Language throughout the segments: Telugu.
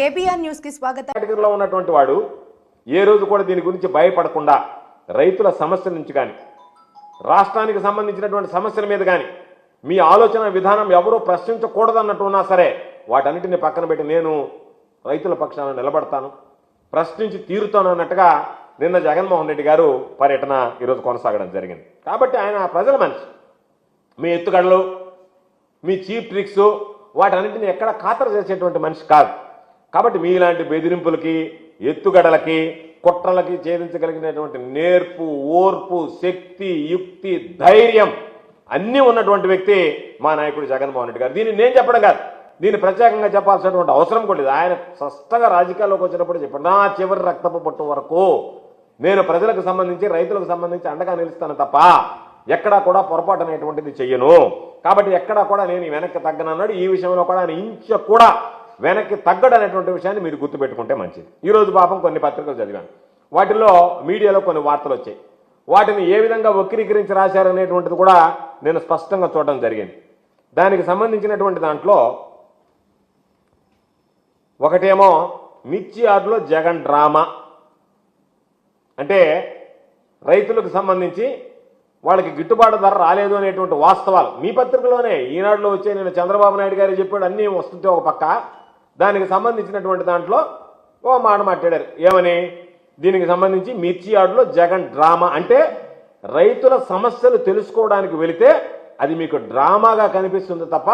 కేబీఆర్ న్యూస్కి స్వాగతం. కేటగిరీలో ఉన్నటువంటి వాడు ఏ రోజు కూడా దీని గురించి భయపడకుండా రైతుల సమస్యల నుంచి కానీ రాష్ట్రానికి సంబంధించినటువంటి సమస్యల మీద కానీ మీ ఆలోచన విధానం ఎవరూ ప్రశ్నించకూడదన్నట్టు ఉన్నా సరే వాటన్నిటిని పక్కన పెట్టి నేను రైతుల పక్షాన నిలబడతాను ప్రశ్నించి తీరుతాను అన్నట్టుగా నిన్న జగన్మోహన్ రెడ్డి గారు పర్యటన ఈరోజు కొనసాగడం జరిగింది. కాబట్టి ఆయన ప్రజల మనిషి. మీ ఎత్తుగడలు మీ చీప్ ట్రిక్స్ వాటన్నింటిని ఎక్కడ ఖాతరు చేసేటువంటి మనిషి కాదు. కాబట్టి మీలాంటి బెదిరింపులకి ఎత్తుగడలకి కుట్రలకి ఛేదించగలిగినటువంటి నేర్పు ఓర్పు శక్తి యుక్తి ధైర్యం అన్నీ ఉన్నటువంటి వ్యక్తి మా నాయకుడు జగన్మోహన్ రెడ్డి గారు. దీన్ని నేను చెప్పడం కాదు. దీన్ని ప్రత్యేకంగా చెప్పాల్సినటువంటి అవసరం కూడా లేదు. ఆయన స్పష్టంగా రాజకీయాల్లోకి వచ్చినప్పుడు చెప్పాడు నా చివరి రక్తపు పట్టు వరకు నేను ప్రజలకు సంబంధించి రైతులకు సంబంధించి అండగా నిలుస్తాను తప్ప ఎక్కడా కూడా పొరపాటు అనేటువంటిది చెయ్యను. కాబట్టి ఎక్కడా కూడా నేను వెనక్కి తగ్గనన్నాడు. ఈ విషయంలో కూడా ఆయన ఇంచ కూడా వెనక్కి తగ్గడు అనేటువంటి విషయాన్ని మీరు గుర్తుపెట్టుకుంటే మంచిది. ఈరోజు పాపం కొన్ని పత్రికలు చదివాను. వాటిలో మీడియాలో కొన్ని వార్తలు వచ్చాయి. వాటిని ఏ విధంగా వక్రీకరించి రాశారనేటువంటిది కూడా నేను స్పష్టంగా చూడడం జరిగింది. దానికి సంబంధించినటువంటి దాంట్లో ఒకటేమో మిర్చి ఆటలో జగన్ డ్రామా. అంటే రైతులకు సంబంధించి వాళ్ళకి గిట్టుబాటు ధర రాలేదు అనేటువంటి వాస్తవాలు. మీ పత్రికలోనే ఈనాడులో వచ్చే నేను చంద్రబాబు నాయుడు గారు చెప్పాడు అన్నీ వస్తుంటే ఒక పక్క. దానికి సంబంధించినటువంటి దాంట్లో ఓ మాట మాట్లాడారు. ఏమని? దీనికి సంబంధించి మిర్చి యార్డులో జగన్ డ్రామా అంటే రైతుల సమస్యలు తెలుసుకోవడానికి వెళితే అది మీకు డ్రామాగా కనిపిస్తుంది తప్ప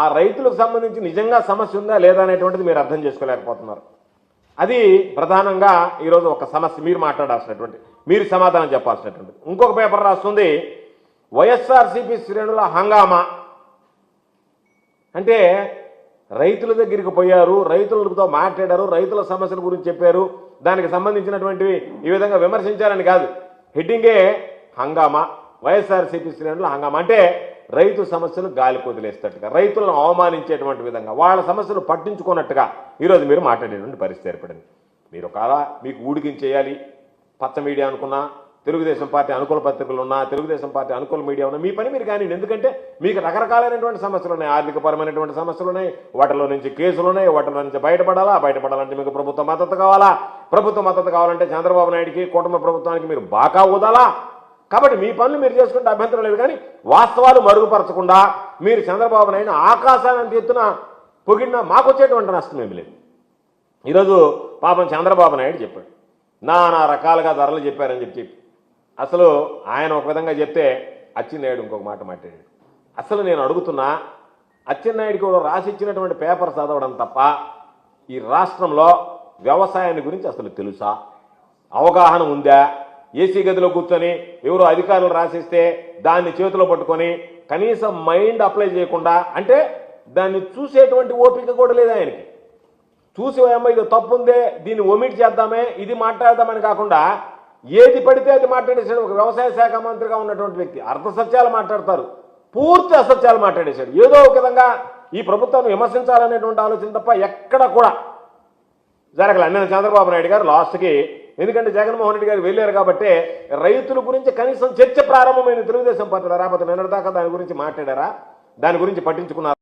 ఆ రైతులకు సంబంధించి నిజంగా సమస్య ఉందా లేదా అనేటువంటిది మీరు అర్థం చేసుకోలేకపోతున్నారు. అది ప్రధానంగా ఈరోజు ఒక సమస్య మీరు మాట్లాడాల్సినటువంటి మీరు సమాధానం చెప్పాల్సినటువంటి ఇంకొక పేపర్ రాస్తుంది వైఎస్ఆర్సీపీ శ్రేణుల హంగామా. అంటే రైతుల దగ్గరికి పోయారు రైతులతో మాట్లాడారు రైతుల సమస్యల గురించి చెప్పారు. దానికి సంబంధించినటువంటివి ఈ విధంగా విమర్శించారని కాదు. హెడ్డింగే హంగామా. వైఎస్ఆర్సీపీ శ్రేణులు హంగామా. అంటే రైతు సమస్యలు గాలి కొదిలేస్తట్టుగా రైతులను అవమానించేటువంటి విధంగా వాళ్ళ సమస్యలు పట్టించుకున్నట్టుగా ఈరోజు మీరు మాట్లాడేటువంటి పరిస్థితి ఏర్పడింది. మీరు ఒక మీకు ఊడికించేయాలి. పచ్చ మీడియా అనుకున్నా తెలుగుదేశం పార్టీ అనుకూల పత్రికలు ఉన్నా తెలుగుదేశం పార్టీ అనుకూల మీడియా ఉన్నా మీ పని మీరు కానీ ఎందుకంటే మీకు రకరకాలైనటువంటి సమస్యలు ఉన్నాయి. ఆర్థికపరమైనటువంటి సమస్యలు ఉన్నాయి. వాటిలో నుంచి కేసులు ఉన్నాయి. వాటిలో నుంచి బయటపడాలా? బయటపడాలంటే మీకు ప్రభుత్వ మద్దతు కావాలా? ప్రభుత్వ మద్దతు కావాలంటే చంద్రబాబు నాయుడికి కూటమి ప్రభుత్వానికి మీరు బాగా ఊదాలా? కాబట్టి మీ పనులు మీరు చేసుకుంటే అభ్యంతరం లేదు. కానీ వాస్తవాలు మరుగుపరచకుండా మీరు చంద్రబాబు నాయుడు ఆకాశాన్ని ఎత్తున పొగిడినా మాకు వచ్చేటువంటి నష్టం ఏమి లేదు. ఈరోజు పాపం చంద్రబాబు నాయుడు చెప్పాడు. నానా రకాలుగా ధరలు చెప్పారని చెప్పి చెప్పి. అసలు ఆయన ఒక విధంగా చెప్తే అచ్చెన్నాయుడు ఇంకొక మాట మాట్లాడాడు. అసలు నేను అడుగుతున్నా అచ్చెన్నాయుడు కూడా రాసి ఇచ్చినటువంటి పేపర్ చదవడం తప్ప ఈ రాష్ట్రంలో వ్యవసాయాన్ని గురించి అసలు తెలుసా? అవగాహన ఉందా? ఏసీ గదిలో కూర్చొని ఎవరో అధికారులు రాసిస్తే దాన్ని చేతిలో పట్టుకొని కనీసం మైండ్ అప్లై చేయకుండా అంటే దాన్ని చూసేటువంటి ఓపిక కూడా లేదు ఆయనకి. చూసి ఏమో ఇది తప్పుందే దీన్ని ఒమిట్ చేద్దామే ఇది మాట్లాడదామని కాకుండా ఏది పడితే అది మాట్లాడేశాడు. ఒక వ్యవసాయ శాఖ మంత్రిగా ఉన్నటువంటి వ్యక్తి. అర్ధ సత్యాలు మాట్లాడతారు. పూర్తి అసత్యాలు మాట్లాడేశాడు. ఏదో ఒక విధంగా ఈ ప్రభుత్వాన్ని విమర్శించాలనేటువంటి ఆలోచన తప్ప ఎక్కడ కూడా జరగలే చంద్రబాబు నాయుడు గారు లాస్ట్కి ఎందుకంటే జగన్మోహన్ రెడ్డి గారు వెళ్ళారు కాబట్టి రైతుల గురించి కనీసం చర్చ ప్రారంభమైన తెలుగుదేశం పార్టీలో. రాకపోతే నిన్నటిదాకా దాని గురించి మాట్లాడారా? దాని గురించి పట్టించుకున్నారా?